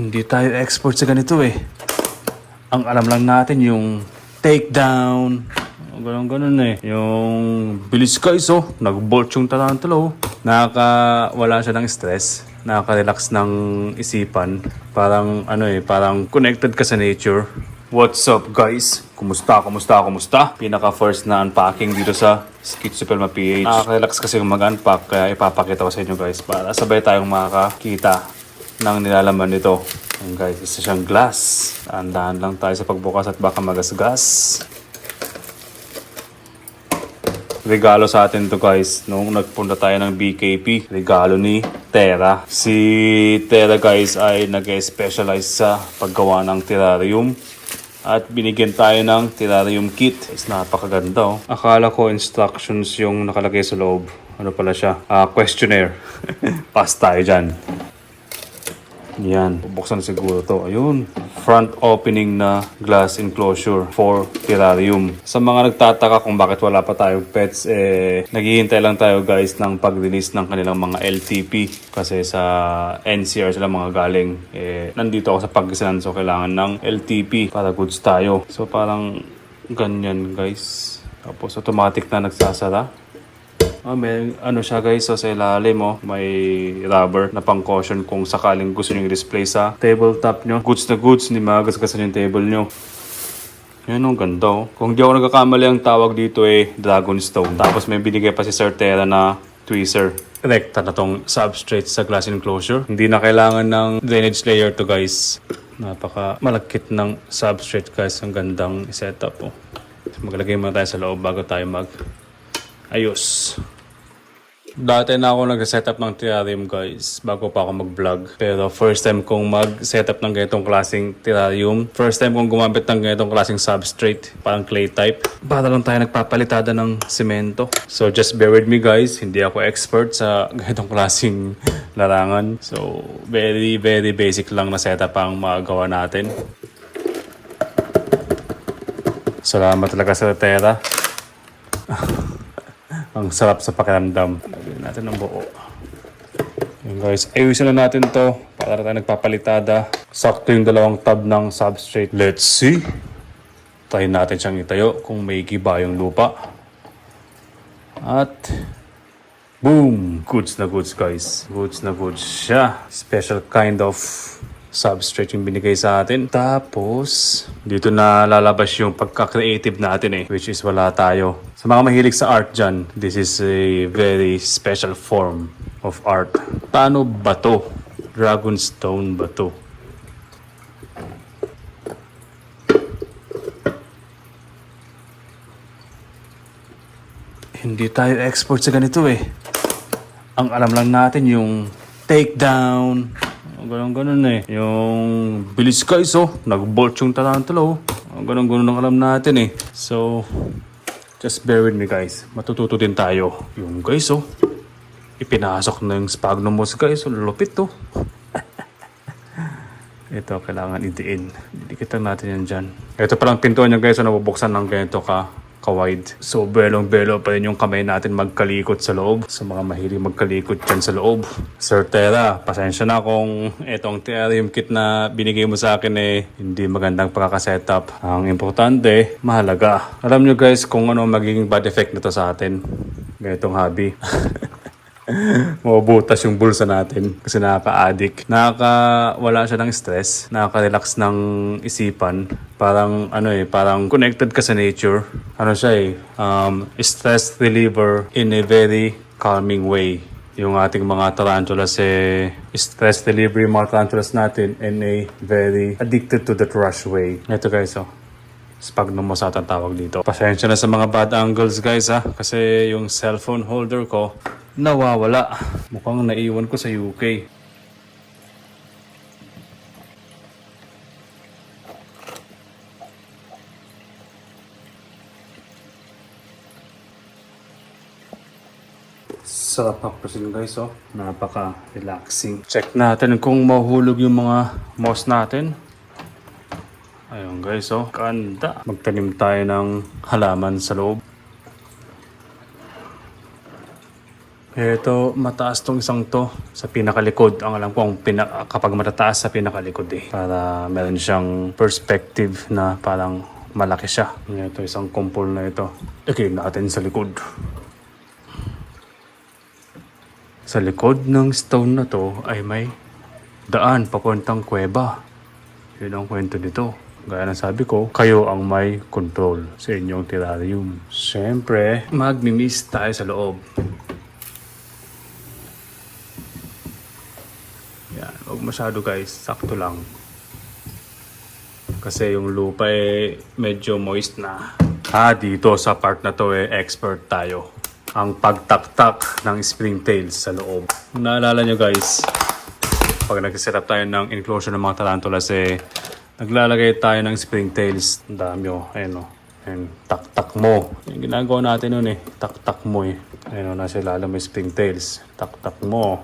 Hindi tayo expert sa ganito eh. Ang alam lang natin yung takedown. Ganon ganon eh. Yung bilis guys oh. Nag-bolt yung tarantula oh. Nakaka, wala siya ng stress. Nakaka-relax ng isipan. Parang ano eh, parang connected ka sa nature. What's up guys? Kumusta, kumusta, kumusta? Pinaka first na unpacking dito sa Schizopelma PH. Nakaka-relax kasi yung mag-unpack kaya ipapakita ko sa inyo guys para sabay tayong makakita ng nilalaman nito. Ayan guys, isa siyang glass. Dahan-dahan lang tayo sa pagbukas at baka magasgas. Regalo sa atin to guys nung nagpunta tayo ng BKP. Regalo ni Tera. Si Tera guys ay nag-specialize sa paggawa ng terrarium. At binigyan tayo ng terrarium kit. Is napakaganda oh. Akala ko instructions yung nakalagay sa loob. Ano pala siya? Ah, questionnaire. Pass tayo dyan. Yan, bubuksan siguro to. Ayun, front opening na glass enclosure for terrarium. Sa mga nagtataka kung bakit wala pa tayong pets, eh, naghihintay lang tayo guys ng pag-release ng kanilang mga LTP. Kasi sa NCR sila mga galing. Eh, nandito ako sa Pagkasinan so kailangan ng LTP para goods tayo. So parang ganyan guys. Tapos automatic na nagsasara. Ah, may ano siya guys, so sa ilalim mo, may rubber na pang caution kung sakaling gusto nyo i-display sa tabletop nyo. Goods na goods, hindi magasgasan yung table nyo. Yan ang ganda oh. Kung di ako nagkakamali ang tawag dito eh, Dragonstone. Tapos may binigay pa si Sir Terra na tweezer. Rekta na tong substrate sa glass enclosure. Hindi na kailangan ng drainage layer to guys. Napaka malagkit ng substrate guys. Ang gandang setup oh. Maglagay muna tayo sa loob bago tayo mag ayos. Dati na ako nag-setup ng terrarium guys bago pa ako mag-vlog. Pero first time kong mag-setup ng ganitong klaseng terrarium. First time kong gumamit ng ganitong klaseng substrate. Parang clay type. Para lang tayo nagpapalitada ng semento. So just bear with me guys. Hindi ako expert sa ganitong klaseng larangan. So very very basic lang na setup ang magagawa natin. Salamat talaga sa Terra. Ang sarap sa pakiramdam. Lagyan natin ng buo. Yun guys, ayusin na natin to para tayo nagpapalitada. Sakto yung dalawang tab ng substrate. Let's see. Try natin siyang itayo kung may giba yung lupa. At boom! Goods na goods guys. Goods na goods siya. Special kind of substrate yung binigay sa atin. Tapos, dito na lalabas yung pagka-creative natin eh, which is wala tayo. Sa mga mahilig sa art dyan, this is a very special form of art. Paano ba to? Dragonstone ba to? Hindi tayo expert sa ganito eh. Ang alam lang natin yung takedown, Ganon eh. Yung bilis guys oh. Nag-bolt yung tarantula oh. Ganon ang alam natin eh. So, just bear with me guys. Matututo din tayo. Yung guys oh. Ipinasok na yung sphagnum moss guys. Oh, lupit oh. Ito, kailangan idiin. Didikitan natin yan dyan. Ito palang pintuan niya guys. So, nabubuksan ng ganito ka ka-wide. So, belong-belo pa rin yung kamay natin magkalikot sa loob. Sa mga mahilig magkalikot dyan sa loob. Sir Tera, pasensya na kung itong terrarium kit na binigay mo sa akin eh, hindi magandang pagkakasetup. Ang importante, mahalaga. Alam nyo guys kung ano magiging bad effect nito sa atin. Ganitong hobby. mabubutas yung bulsa natin kasi nakaka-addict. Nakaka, siya ng stress, nakaka-relax ng isipan. Parang ano eh, parang connected ka sa nature. Ano siya eh, um, stress reliever in a very calming way. Yung ating mga tarantulas eh, stress delivery mga tarantulas natin in a very addicted to that rush way. Ito guys oh sphagnum mo sa tawag dito. Pasensya na sa mga bad angles guys ha. Kasi yung cellphone holder ko nawawala. Mukhang naiwan ko sa UK. Sarap papasin guys oh. Napaka-relaxing. Check natin kung mahulog yung mga moss natin. Ayun guys, oh. Ganda. Magtanim tayo ng halaman sa loob. Ito, mataas tong isang to sa pinakalikod. Ang alam ko, ang pina- kapag matataas sa pinakalikod eh. Para meron siyang perspective na parang malaki siya. Ito, isang kumpol na ito. Lagay natin sa likod. Sa likod ng stone na to ay may daan papuntang kuweba. Yun ang kwento nito. Gaya ng sabi ko, kayo ang may control sa inyong terrarium. Siyempre, magmi-miss tayo sa loob. Yan, huwag masyado guys, sakto lang. Kasi yung lupa eh medyo moist na. Ah, dito sa part na to eh, expert tayo. Ang pagtaktak ng springtails sa loob. Naalala nyo guys, pag nag-set up tayo ng enclosure ng mga tarantulas eh, naglalagay tayo ng springtails. Ang dami oh, ayun oh. Ayun, tak-tak mo. Yung ginagawa natin nun eh, tak-tak mo eh. Ayun oh, nasa ilalim may springtails. Tak-tak mo.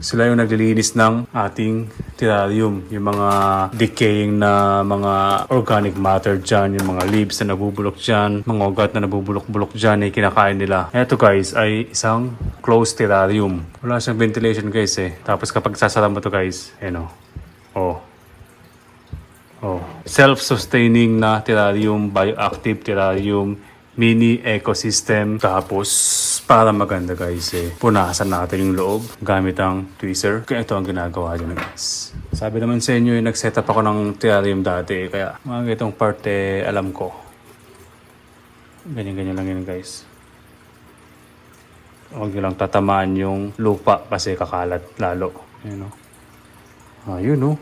Sila yung naglilinis ng ating terrarium. Yung mga decaying na mga organic matter dyan, yung mga leaves na nabubulok dyan, mga ugat na nabubulok-bulok dyan, ay kinakain nila. Ito guys ay isang closed terrarium. Wala siyang ventilation guys eh. Tapos kapag sasara mo to guys, ayun oh. Oh. Oh. Self-sustaining na terrarium, bioactive terrarium, mini ecosystem. Tapos, para maganda guys eh, punasan natin yung loob gamit ang tweezer. Kaya ito ang ginagawa dyan guys. Sabi naman sa inyo, eh, nag-set up ako ng terrarium dati. Kaya mga itong part eh, alam ko. Ganyan-ganyan lang yun guys. Huwag nyo lang tatamaan yung lupa kasi kakalat lalo. Ayun o. Ayun o.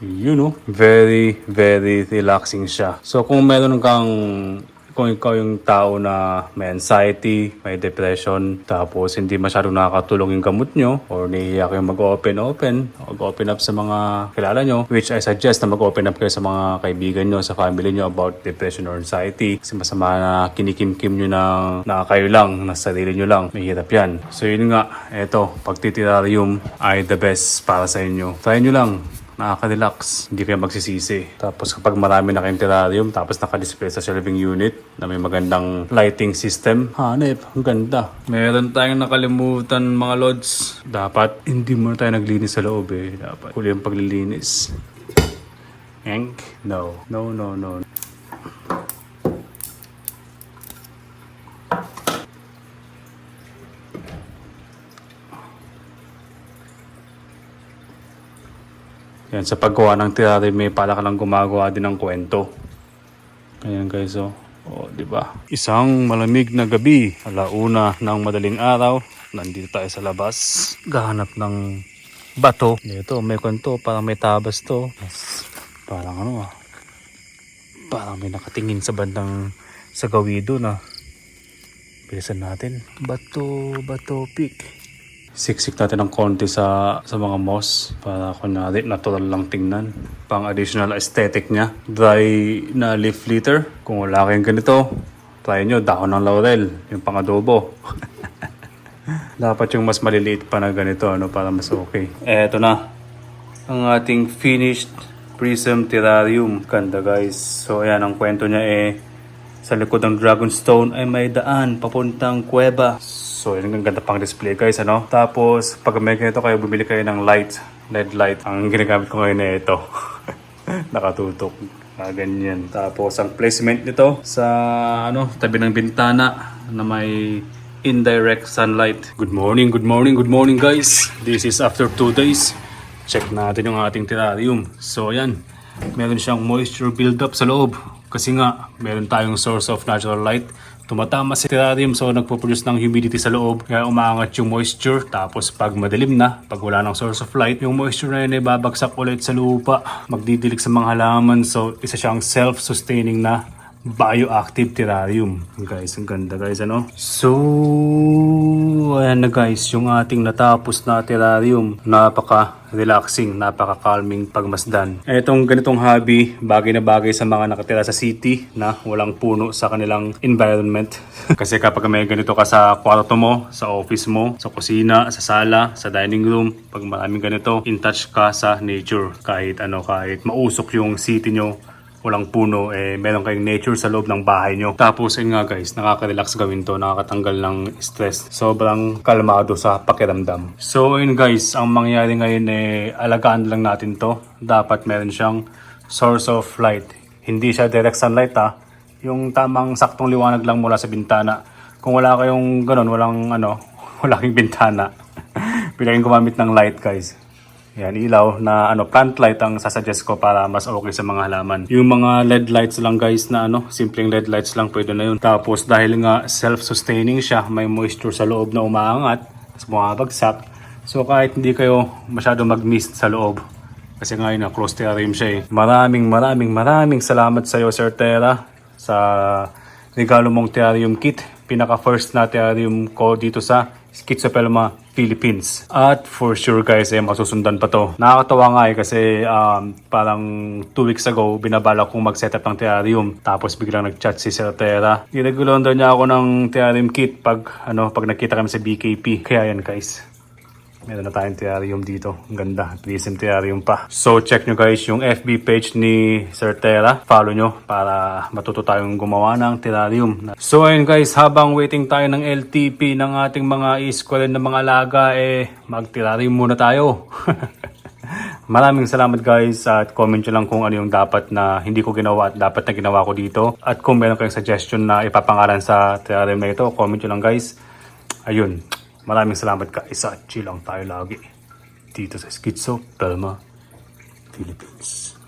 You know, very, very relaxing siya. So kung meron kang, kung ikaw yung tao na may anxiety, may depression, tapos hindi masyadong nakakatulong yung gamot nyo, or naiiyak yung mag-open-open, mag-open up sa mga kilala nyo, which I suggest na mag-open up kayo sa mga kaibigan nyo, sa family nyo about depression or anxiety. Kasi masama na kinikim-kim nyo na, na kayo lang, na sarili nyo lang. Mahirap yan. So yun nga, eto, pagtitirarium ay the best para sa inyo. Try nyo lang nakaka-relax. Hindi kayo magsisisi. Tapos kapag marami na kayong terrarium, tapos naka-display sa shelving unit na may magandang lighting system, hanip, ang ganda. Meron tayong nakalimutan mga lods. Dapat hindi mo tayo naglinis sa loob eh. Dapat huli ang paglilinis. Enk? No. No, no, no. Yan, sa paggawa ng terrarium, may pala ka lang gumagawa din ng kwento. Ayan guys, oh. Oh, di ba? Isang malamig na gabi, alauna ng madaling araw, nandito tayo sa labas, gahanap ng bato. Dito, may kwento, parang may tabas to. Parang ano ah, parang may nakatingin sa bandang sa gawido na. Bilisan natin. Bato, bato, pick siksik natin ng konti sa sa mga moss para kunwari natural lang tingnan. Pang additional aesthetic niya. Dry na leaf litter. Kung wala kayong ganito, try nyo dahon ng laurel, yung pang adobo. Dapat yung mas maliliit pa na ganito ano, para mas okay. Eto na. Ang ating finished prism terrarium. Ganda guys. So ayan, ang kwento niya eh sa likod ng Dragonstone ay may daan papuntang kuweba. So, yun ang ganda pang display guys, ano? Tapos, pag may ganito kayo, bumili kayo ng light, LED light. Ang ginagamit ko ngayon na ito. Nakatutok. Ah, ganyan. Tapos, ang placement nito sa, ano, tabi ng bintana na may indirect sunlight. Good morning, good morning, good morning guys. This is after two days. Check natin yung ating terrarium. So, ayan. Meron siyang moisture buildup sa loob. Kasi nga, meron tayong source of natural light tumatama sa terrarium so nagpo-produce ng humidity sa loob kaya umaangat yung moisture tapos pag madilim na pag wala ng source of light yung moisture na yun ay babagsak ulit sa lupa magdidilig sa mga halaman so isa siyang self-sustaining na bioactive terrarium. Guys ang ganda guys ano? So ayan na guys yung ating natapos na terrarium napaka relaxing, napaka-calming pagmasdan. Etong ganitong hobby, bagay na bagay sa mga nakatira sa city na walang puno sa kanilang environment. Kasi kapag may ganito ka sa kwarto mo, sa office mo, sa kusina, sa sala, sa dining room, pag maraming ganito, in touch ka sa nature. Kahit ano, kahit mausok yung city nyo, walang puno, eh, meron kayong nature sa loob ng bahay nyo. Tapos, yun nga guys, nakaka-relax gawin to, nakakatanggal ng stress. Sobrang kalmado sa pakiramdam. So, yun guys, ang mangyayari ngayon, eh, alagaan lang natin to. Dapat meron siyang source of light. Hindi siya direct sunlight ha. Yung tamang saktong liwanag lang mula sa bintana. Kung wala kayong ganun, walang ano, wala kayong bintana. Pwede gumamit ng light guys. Yan, ilaw na ano, plant light ang sasuggest ko para mas okay sa mga halaman. Yung mga LED lights lang guys na ano, simpleng LED lights lang pwede na yun. Tapos dahil nga self-sustaining siya, may moisture sa loob na umaangat, tapos bumabagsak. So kahit hindi kayo masyado mag-mist sa loob, kasi nga yun, close terrarium siya eh. Maraming maraming maraming salamat sa iyo Sir Terra sa regalo mong terrarium kit. Pinaka first na terrarium ko dito sa Schizopelma, Philippines. At for sure guys, eh, masusundan pa to. Nakakatawa nga eh kasi um, parang 2 weeks ago, binabala kong mag-setup ng terrarium. Tapos biglang nag-chat si Sir Terra. Ginagulon daw niya ako ng terrarium kit pag, ano, pag nakita kami sa BKP. Kaya yan guys. Meron na tayong terrarium dito. Ang ganda. Prism terrarium pa. So, check nyo guys yung FB page ni Sir Terra. Follow nyo para matuto tayong gumawa ng terrarium. So, ayun guys, habang waiting tayo ng LTP ng ating mga iskwelen na mga alaga, eh, mag-terrarium muna tayo. Maraming salamat guys at comment nyo lang kung ano yung dapat na hindi ko ginawa at dapat na ginawa ko dito. At kung meron kayong suggestion na ipapangalan sa terrarium na ito, comment nyo lang guys. Ayun, maraming salamat guys at chill lang tayo lagi dito sa Schizo, Pelma, Philippines.